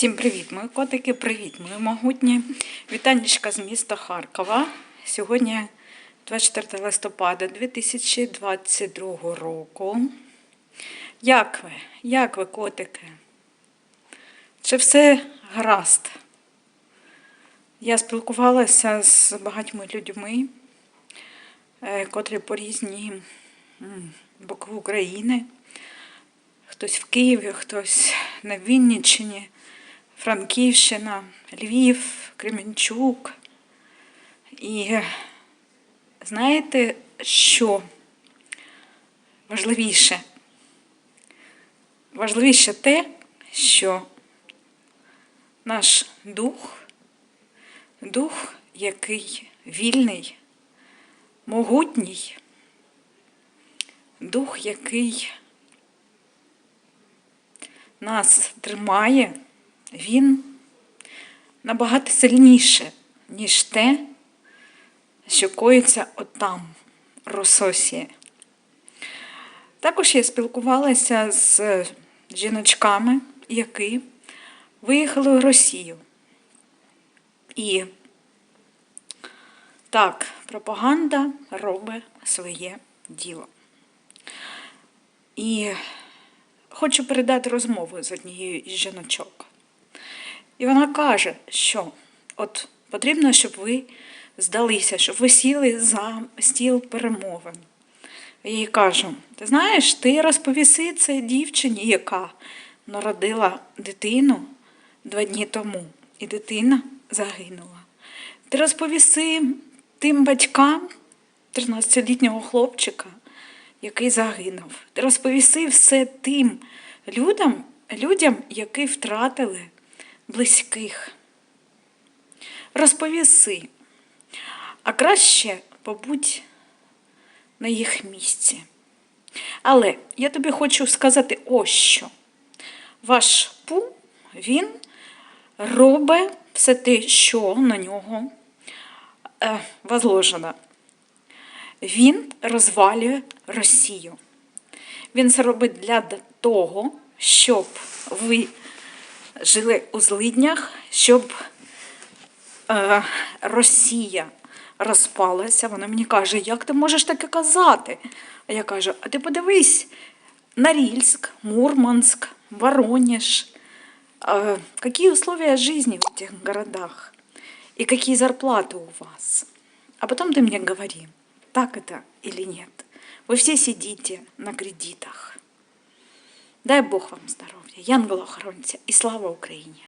Всім привіт, мої котики, привіт, мої могутні. Вітанечка з міста Харкова. Сьогодні 24 листопада 2022 року. Як ви? Як ви, котики? Чи все гаразд? Я спілкувалася з багатьма людьми, е, котрі по різні боки України. Хтось в Києві, хтось на Вінниччині, Франківщина, Львів, Кременчук. І знаєте, що важливіше? Важливіше те, що наш дух, дух, який вільний, могутній, дух, який нас тримає, він набагато сильніше, ніж те, що коїться отам, в Рососії. Також я спілкувалася з жіночками, які виїхали в Росію. І так, пропаганда робить своє діло. І хочу передати розмову з однією із жіночок. І вона каже, що от потрібно, щоб ви здалися, щоб ви сіли за стіл перемовин. Я їй кажу: ти знаєш, ти розповіси це дівчині, яка народила дитину два дні тому, і дитина загинула. Ти розповіси тим батькам 13-літнього хлопчика, який загинув. Ти розповіси все тим людям, людям, які втратили близьких. Розповіси, а краще побудь на їх місці. Але я тобі хочу сказати ось що. Ваш пум, він робить все те, що на нього е, возложено. Він розвалює Росію. Він це робить для того, щоб ви жили у злиднях, щоб е, Росія розпалася. Вона мені каже, як ти можеш таке казати? А я кажу, а ти подивись, Норильск, Мурманск, Воронеж. Э, какие условия жизни в этих городах? И какие зарплаты у вас? А потом ты мне говори, так это или нет. Вы все сидите на кредитах. Дай Бог вам здоров'я, янголо охоронця і слава Україні!